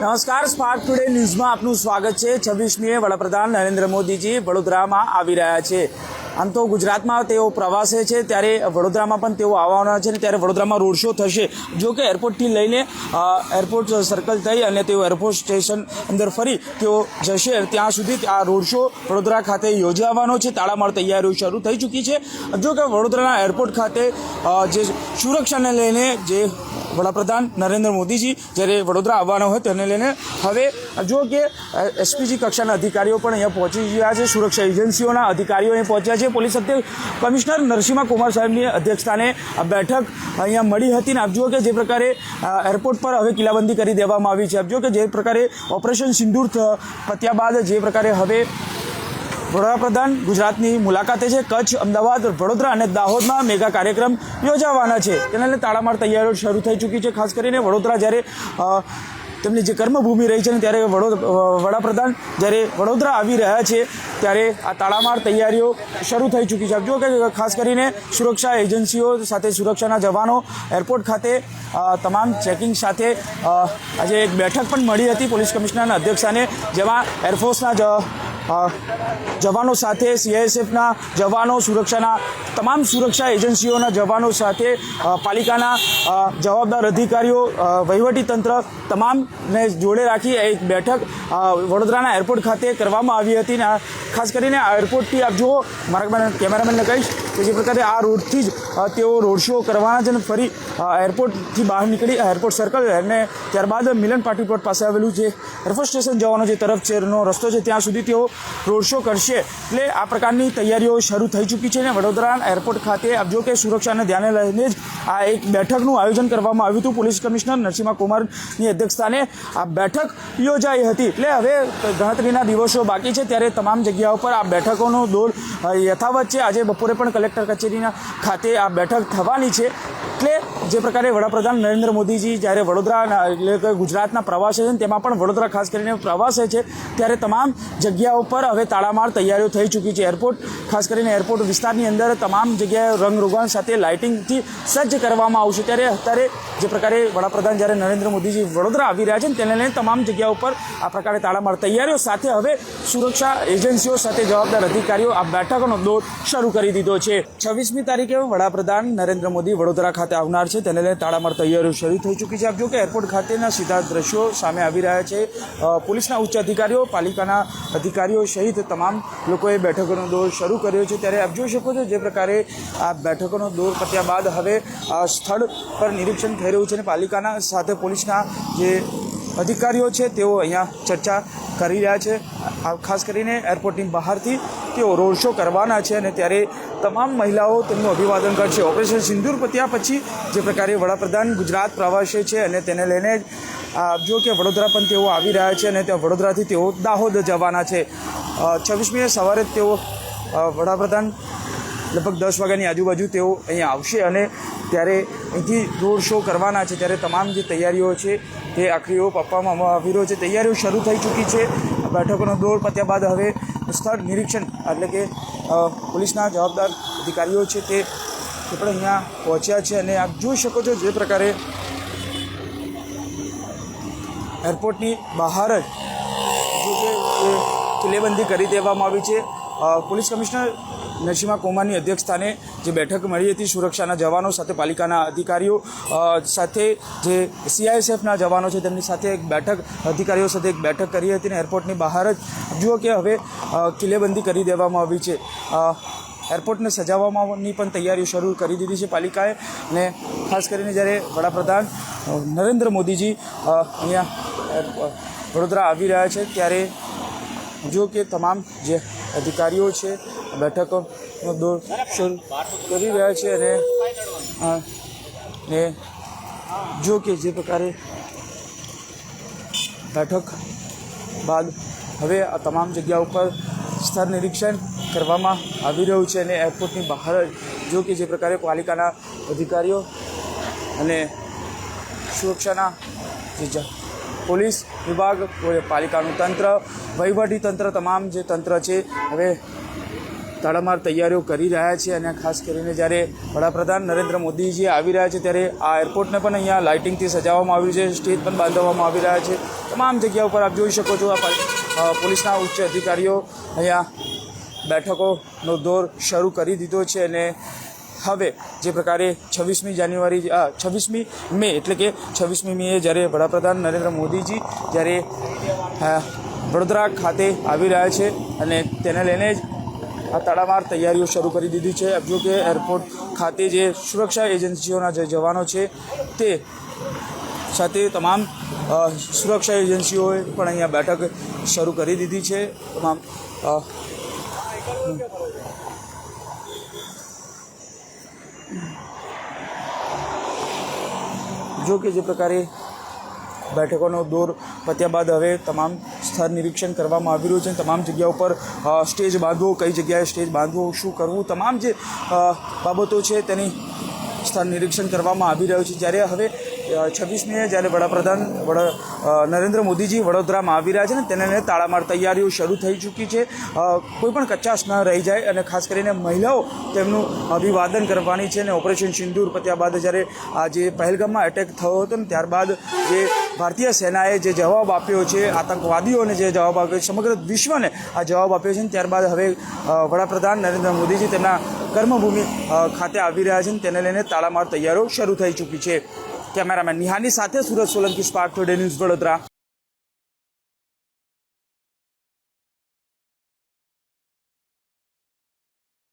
નમસ્કાર spark today ન્યૂઝમાં આપનું સ્વાગત છે. છવ્વીસમીએ વડાપ્રધાન નરેન્દ્ર મોદીજી વડોદરામાં આવી રહ્યા છે. આમ તો ગુજરાતમાં તેઓ પ્રવાસે છે, ત્યારે વડોદરામાં પણ તેઓ આવવાના છે ને ત્યારે વડોદરામાં રોડ શો થશે. જો કે એરપોર્ટથી લઈને એરપોર્ટ સર્કલ થઈ અને તેઓ એરપોર્ટ સ્ટેશન અંદર ફરી તેઓ જશે. ત્યાં સુધી આ રોડ શો વડોદરા ખાતે યોજાવાનો છે. તાળામાળ તૈયારીઓ શરૂ થઈ ચૂકી છે. જો કે વડોદરાના એરપોર્ટ ખાતે જે સુરક્ષાને લઈને જે વડાપ્રધાન નરેન્દ્ર મોદીજી જ્યારે વડોદરા આવવાના હોય તેને લઈને હવે જો કે એસપીજી કક્ષાના અધિકારીઓ પણ અહીંયા પહોંચી ગયા છે, સુરક્ષા એજન્સીઓના અધિકારીઓ અહીં પહોંચ્યા છે, પોલીસ અધ્યક્ષ કમિશનર નરસિંહા કુમાર સાહેબની અધ્યક્ષતાને બેઠક અહીંયા મળી હતી ને આપ જુઓ કે જે પ્રકારે એરપોર્ટ પર હવે કિલ્લાબંધી કરી દેવામાં આવી છે. આપ જુઓ કે જે પ્રકારે ઓપરેશન સિંદૂર પત્યા બાદ જે પ્રકારે હવે વડાપ્રધાન ગુજરાતની મુલાકાતે છે. કચ્છ, અમદાવાદ, વડોદરા અને દાહોદમાં મેગા કાર્યક્રમ યોજાવાના છે. તેના તાળામાર તૈયારીઓ શરૂ થઈ ચૂકી છે. ખાસ કરીને વડોદરા જ્યારે તેમની જે કર્મભૂમિ રહી છે ને ત્યારે વડો વડાપ્રધાન જ્યારે વડોદરા આવી રહ્યા છે, ત્યારે આ તાળામાર તૈયારીઓ શરૂ થઈ ચૂકી છે. આપ કે ખાસ કરીને સુરક્ષા એજન્સીઓ સાથે સુરક્ષાના જવાનો, એરપોર્ટ ખાતે તમામ ચેકિંગ સાથે આજે એક બેઠક પણ મળી હતી પોલીસ કમિશનરના અધ્યક્ષાને, જેમાં એરફોર્સના જવાનો સાથે સીઆઈએસએફના જવાનો, સુરક્ષાના તમામ સુરક્ષા એજન્સીઓના જવાનો સાથે પાલિકાના જવાબદાર અધિકારીઓ વહીવટીતંત્ર તમામને જોડે રાખી એક બેઠક વડોદરાના એરપોર્ટ ખાતે કરવામાં આવી હતી ને ખાસ કરીને આ એરપોર્ટથી આપ જુઓ, મારા કેમેરામેનને કહીશ કે જે પ્રકારે આ રોડથી જ તેઓ રોડ શો કરવાના છે અને ફરી એરપોર્ટથી બહાર નીકળી એરપોર્ટ સર્કલ અને ત્યારબાદ મિલન પાર્ટી પાસે આવેલું જે એરફોર્સ સ્ટેશન જવાનો જે તરફ છેનો રસ્તો છે, ત્યાં સુધી તેઓ રોડ શો કરશે. એટલે આ પ્રકારની તૈયારીઓ શરૂ થઈ ચૂકી છે અને વડોદરા એરપોર્ટ ખાતે. જો કે સુરક્ષાને ધ્યાને લઈને જ આ એક બેઠકનું આયોજન કરવામાં આવ્યું હતું. પોલીસ કમિશનર નરસિંહ કુમારની અધ્યક્ષસ્થાને આ બેઠક યોજાઈ હતી. એટલે હવે ગણતરીના દિવસો બાકી છે. ત્યારે તમામ જગ્યાઓ પર આ બેઠકોનો દોર યથાવત છે. આજે બપોરે પણ કલેક્ટર કચેરીના ખાતે આ બેઠક થવાની છે. એટલે જે પ્રકારે વડાપ્રધાન નરેન્દ્ર મોદીજી જ્યારે વડોદરા એટલે કે ગુજરાતના પ્રવાસે છે તેમાં પણ વડોદરા ખાસ કરીને પ્રવાસે છે. ત્યારે તમામ જગ્યાઓ પર હવે તાળામાળ તૈયારીઓ થઈ ચૂકી છે. એરપોર્ટ, ખાસ કરીને એરપોર્ટ વિસ્તારની અંદર તમામ જગ્યાએ રંગરોગાન સાથે લાઇટિંગથી સજ્જ કરવામાં આવશે. ત્યારે અત્યારે જે પ્રકારે વડાપ્રધાન જ્યારે નરેન્દ્ર મોદીજી વડોદરા આવી રહ્યા છે તેને લઈને તમામ જગ્યાઓ ઉપર આ પ્રકારે તાળામાળ તૈયારીઓ સાથે હવે સુરક્ષા એજન્સીઓ સાથે જવાબદાર અધિકારીઓ આ બેઠકોનો દોર શરૂ કરી દીધો છે. છવ્વીસમી તારીખે વડાપ્રધાન નરેન્દ્ર મોદી વડોદરા ખાતે આવનાર છે. તેને લઈને તાળામાળ તૈયારીઓ શરૂ થઈ ચૂકી છે. આપ જો કે એરપોર્ટ ખાતેના સીધા દ્રશ્યો સામે આવી રહ્યા છે. પોલીસના ઉચ્ચ અધિકારીઓ, પાલિકાના અધિકારીઓ સહિત તમામ લોકોએ બેઠકોનો દોર શરૂ કર્યો છે. ત્યારે આપ જોઈ શકો છો જે પ્રકારે આ બેઠકોનો દોર પત્યા બાદ હવે સ્થળ પર નિરીક્ષણ થઈ રહ્યું છે અને પાલિકાના સાથે પોલીસના જે અધિકારીઓ છે તેઓ અહીંયા ચર્ચા કરી રહ્યા છે. ખાસ કરીને એરપોર્ટની બહારથી તેઓ રોડ શો કરવાના છે અને ત્યારે તમામ મહિલાઓ તેમનું અભિવાદન કરશે. ઓપરેશન સિંદૂર પત્યા પછી જે પ્રકારે વડાપ્રધાન ગુજરાત પ્રવાસે છે અને તેને લઈને જ કે વડોદરા પણ તેઓ આવી રહ્યા છે અને ત્યાં વડોદરાથી તેઓ દાહોદ જવાના છે. છવ્વીસમીએ સવારે તેઓ વડાપ્રધાન લગભગ દસ વાગ્યાની આજુબાજુ તેઓ અહીંયા આવશે અને ત્યારે અહીંથી રોડ શો કરવાના છે. ત્યારે તમામ જે તૈયારીઓ છે તે આખરી ઓપ આપવામાં આવી રહ્યો છે. તૈયારીઓ શરૂ થઈ ચૂકી છે. બેઠકોનો દોર પત્યા બાદ હવે સ્થળ નિરીક્ષણ, એટલે કે પોલીસના જવાબદાર અધિકારીઓ છે તે પણ અહીંયા પહોંચ્યા છે અને આપ જોઈ શકો છો જે પ્રકારે એરપોર્ટની બહાર જ જો કે કિલ્લેબંધી કરી દેવામાં આવી છે. પોલીસ કમિશનર નરસિંહા કુમારની અધ્યક્ષસ્થાને જે બેઠક મળી હતી સુરક્ષાના જવાનો સાથે, પાલિકાના અધિકારીઓ સાથે જે સીઆઈએસએફના જવાનો છે તેમની સાથે એક બેઠક, અધિકારીઓ સાથે એક બેઠક કરી હતી અને એરપોર્ટની બહાર જ. જુઓ કે હવે કિલ્લેબંધી કરી દેવામાં આવી છે. એરપોર્ટને સજાવવાની પણ તૈયારીઓ શરૂ કરી દીધી છે પાલિકાએ અને ખાસ કરીને જ્યારે વડાપ્રધાન નરેન્દ્ર મોદીજી અહીંયા વડોદરા આવી રહ્યા છે ત્યારે જો કે તમામ જે અધિકારીઓ છે બેઠકોનો દોર શરૂ કરી રહ્યા છે અને ને જો કે જે પ્રકારે બેઠક બાદ હવે આ તમામ જગ્યા ઉપર સ્થળ નિરીક્ષણ કરવામાં આવી રહ્યું છે અને એરપોર્ટની બહાર જ જો કે જે પ્રકારે પાલિકાના અધિકારીઓ અને સુરક્ષાના જે પોલીસ વિભાગ પાલિકાનું તંત્ર, વહીવટી તંત્ર તમામ જે તંત્ર છે, હવે તડામાર તૈયારીઓ કરી રહ્યા છે અને ખાસ કરીને જ્યારે વડાપ્રધાન નરેન્દ્ર મોદીજી આવી રહ્યા છે ત્યારે આ એરપોર્ટને પણ અહીંયા લાઇટિંગથી સજાવવામાં આવ્યું છે, સ્ટેજ પણ બાંધવામાં આવી રહ્યા છે. તમામ જગ્યા ઉપર આપ જોઈ શકો છો આ પોલીસના ઉચ્ચ અધિકારીઓ અહીંયા બેઠકોનો દોર શરૂ કરી દીધો છે અને હવે જે પ્રકારે છવ્વીસમી જાન્યુઆરી છવ્વીસમી મે, એટલે કે છવ્વીસમી મે જ્યારે વડાપ્રધાન નરેન્દ્ર મોદીજી જ્યારે વડોદરા ખાતે આવી રહ્યા છે અને તેને લઈને જ આ તડામાર તૈયારીઓ શરૂ કરી દીધી છે. જો કે એરપોર્ટ ખાતે જે સુરક્ષા એજન્સીઓના જે જવાનો છે તે સાથે તમામ સુરક્ષા એજન્સીઓએ પણ અહીંયા બેઠક શરૂ કરી દીધી છે. તમામ જો કે જે પ્રકારે બેઠકોનો દોર પત્યા બાદ હવે તમામ સ્થળ નિરીક્ષણ કરવામાં આવી રહ્યું છે તમામ જગ્યા ઉપર સ્ટેજ બાંધવો, કઈ જગ્યાએ સ્ટેજ બાંધવો, શું કરવું, તમામ જે બાબતો છે તેની સ્થળ નિરીક્ષણ કરવામાં આવી રહ્યું છે. જ્યારે હવે છવ્વીસમીએ જ્યારે વડાપ્રધાન, વડા નરેન્દ્ર મોદીજી વડોદરામાં આવી રહ્યા છે ને તેને લઈને તાળામાર તૈયારીઓ શરૂ થઈ ચૂકી છે. કોઈપણ કોઈ પણ કચાશ ન રહી જાય અને ખાસ કરીને મહિલાઓ તેમનું અભિવાદન કરવાની છે અને ઓપરેશન સિંદૂર પત્યા બાદ જ્યારે આ જે પહેલગામમાં એટેક થયો હતો ને ત્યારબાદ જે ભારતીય સેનાએ જે જવાબ આપ્યો છે, આતંકવાદીઓને જે જવાબ આપ્યો છે, સમગ્ર વિશ્વને આ જવાબ આપ્યો છે ને ત્યારબાદ હવે વડાપ્રધાન નરેન્દ્ર મોદીજી તેમના કર્મભૂમિ ખાતે આવી રહ્યા છે ને તેને લઈને તાળામાર તૈયારીઓ શરૂ થઈ ચૂકી છે. કેમેરામેન નિહાની સાથે Surat Solanki Spark Today News Vadodara.